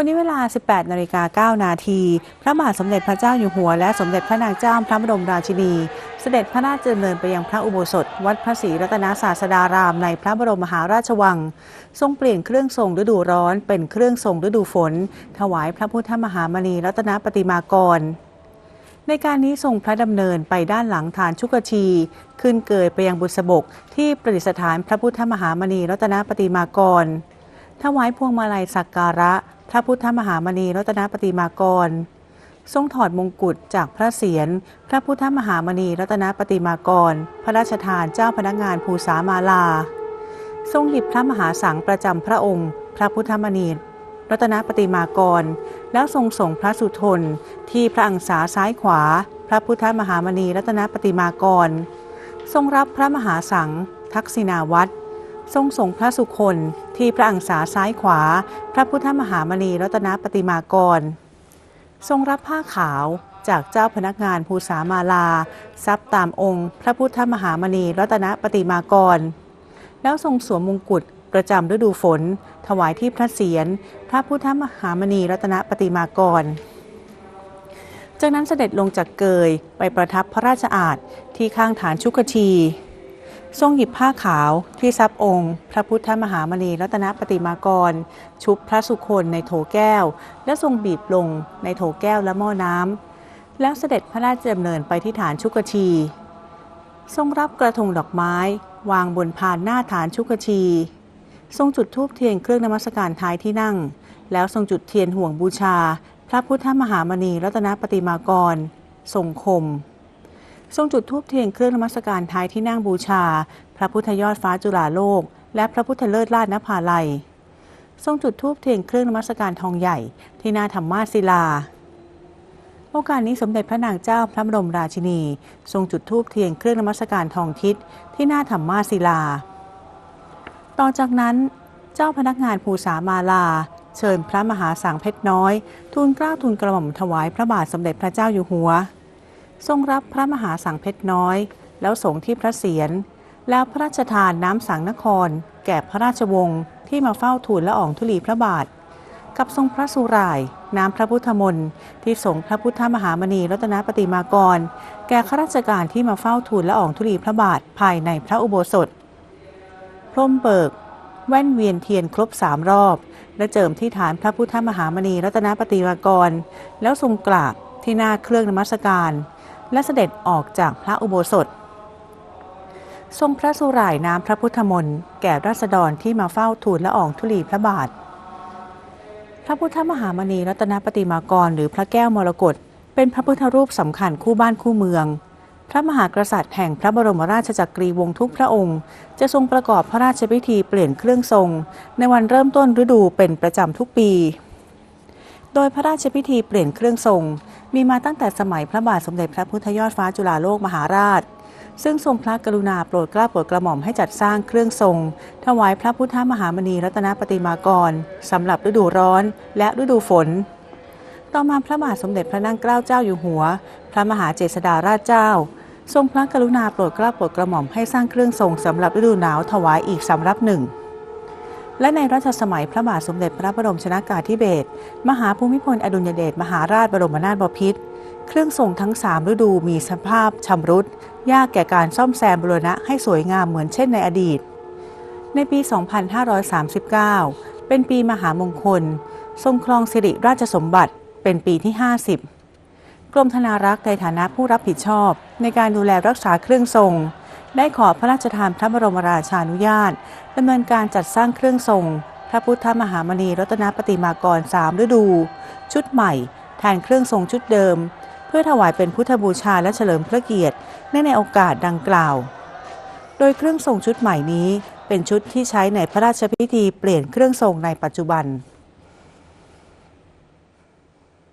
วันนี้เวลา 18นาฬิกา9นาทีพระบาทสมเด็จพระเจ้าอยู่หัว และสมเด็จพระนางเจ้าพระบรมราชินี เสด็จพระราชดำเนินไปยังพระอุโบสถ วัดพระศรีรัตนศาสดารามในพระบรมมหาราชวัง ทรงเปลี่ยนเครื่องทรงฤดูร้อน เป็นเครื่องทรงฤดูฝน ถวายพระพุทธมหามณีรัตนปฏิมากรในการนี้ทรงพระดำเนินไปด้านหลังฐานชุกชี ขึ้นเกยไปยังบุษบก ที่ประดิษฐานพระพุทธมหามณีรัตนปฏิมากร ถวายพวงมาลัยสักการะ พระพุทธมหามณีรัตนปฏิมากร ทรงถอดมงกุฎจากพระเศียรพระพุทธมหามณีรัตนปฏิมากร พระราชทานเจ้าพนักงานภูษามาลา ทรงหยิบพระมหาสังประจำพระองค์ พระพุทธมณีรัตนปฏิมากร แล้วทรงส่งพระสุทนที่พระอังสาซ้ายขวา พระพุทธมหามณีรัตนปฏิมากร ทรงรับพระมหาสังทักษิณาวัตร ทรงส่งพระสุคนที่พระอังสาซ้ายขวา พระพุทธมหามณีรัตนปฏิมากร ทรงรับผ้าขาวจากเจ้าพนักงานภูษามาลา ทรัพย์ตามองค์ พระพุทธมหามณีรัตนปฏิมากร แล้วทรงสวมมงกุฎประจำฤดูฝน ถวายที่พระเศียรพระพุทธมหามณีรัตนปฏิมากร จากนั้นเสด็จลงจากเกยไปประทับพระราชอาณที่ข้างฐานชุกชี ทรงหยิบผ้าขาวที่ซับองค์ พระพุทธมหามณีรัตนปฏิมากร ชุบพระสุคนในโถแก้ว และทรงบีบลงในโถแก้วและหม้อน้ำแล้วเสด็จพระราชดำเนินไปที่ฐานชุกชี ทรงรับกระทงดอกไม้ วางบนพานหน้าฐานชุกชี ทรงจุดธูปเทียนเครื่องนมัสการท้ายที่นั่ง แล้วทรงจุดเทียนห่วงบูชา พระพุทธมหามณีรัตนปฏิมากรทรงคม ทรงจุดธูปเทียนเครื่องนมัสการท้ายที่นั่งบูชา พระพุทธยอดฟ้าจุฬาโลก และพระพุทธเลิศลาดนภาลัย ทรงจุดธูปเทียนเครื่องนมัสการทองใหญ่ ที่หน้าธรรมาศิลาโอกาสนี้สมเด็จพระนางเจ้าพระบรมราชินี ทรงจุดธูปเทียนเครื่องนมัสการทองทิศที่หน้าธรรมาศิลา ต่อจากนั้นเจ้าพนักงานภูษามาลา เชิญพระมหาสังเพชรน้อย ทูลเกล้าทูลกระหม่อมถวายพระบาทสมเด็จพระเจ้าอยู่หัว ทรงรับพระมหาสังเพชรน้อย แล้วส่งที่พระเศียรแล้วพระราชทานน้ำสังนคร แก่พระราชวงศ์ที่มาเฝ้าทูลละอองธุลีพระบาท กับทรงพระสุราย น้ำพระพุทธมนต์ที่ส่งพระพุทธมหามณีรัตนปฏิมากร แก่ข้าราชการที่มาเฝ้าทูลละอองธุลีพระบาทภายในพระอุโบสถ พรมเบิก แว่นเวียนเทียนครบสามรอบ และเจิมที่ฐานพระพุทธมหามณีรัตนปฏิมากร แล้วทรงกราบที่หน้าเครื่องนมัสการ และเสด็จออกจากพระอุโบสถ ทรงพระสุรายน้ำพระพุทธมนต์แก่ราษฎรที่มาเฝ้าทูลละอองธุลีพระบาท พระพุทธมหามณีรัตนปฏิมากรหรือพระแก้วมรกตเป็นพระพุทธรูปสำคัญคู่บ้านคู่เมือง พระมหากษัตริย์แห่งพระบรมราชจักรีวงศ์ทุกพระองค์ จะทรงประกอบพระราชพิธีเปลี่ยนเครื่องทรง ในวันเริ่มต้นฤดูเป็นประจำทุกปี โดยพระราชพิธีเปลี่ยนเครื่องทรง มีมาตั้งแต่สมัยพระบาทสมเด็จพระพุทธยอดฟ้าจุฬาโลกมหาราช ซึ่งทรงพระกรุณาโปรดเกล้าโปรดกระหม่อมให้จัดสร้างเครื่องทรง ถวายพระพุทธมหามณีรัตนปฏิมากรสำหรับฤดูร้อนและฤดูฝน ต่อมาพระบาทสมเด็จพระนั่งเกล้าเจ้าอยู่หัว พระมหาเจษฎาราชเจ้า ทรงพระกรุณาโปรดเกล้าโปรดกระหม่อมให้สร้างเครื่องทรงสำหรับฤดูหนาวถวายอีกสำรับหนึ่ง และในรัชสมัยพระบาทสมเด็จพระบรมชนากาธิเบศรมหาภูมิพลอดุลยเดชมหาราชบรมนาถบพิตรเครื่องทรงทั้งสามฤดูมีสภาพชำรุด ยากแก่การซ่อมแซมบูรณะให้สวยงามเหมือนเช่นในอดีต ในปี 2539 เป็นปีมหามงคล ทรงครองสิริราชสมบัติเป็นปีที่ 50 กรมธนารักษ์ในฐานะผู้รับผิดชอบ ในการดูแลรักษาเครื่องทรง ได้ขอพระราชทานพระบรมราชานุญาตดำเนินการจัดสร้างเครื่องทรง พระพุทธมหามณีรัตนปฏิมากรสามฤดู ชุดใหม่แทนเครื่องทรงชุดเดิม เพื่อถวายเป็นพุทธบูชาและเฉลิมพระเกียรติในในโอกาสดังกล่าว โดยเครื่องทรงชุดใหม่นี้เป็นชุดที่ใช้ในพระราชพิธีเปลี่ยนเครื่องทรงในปัจจุบัน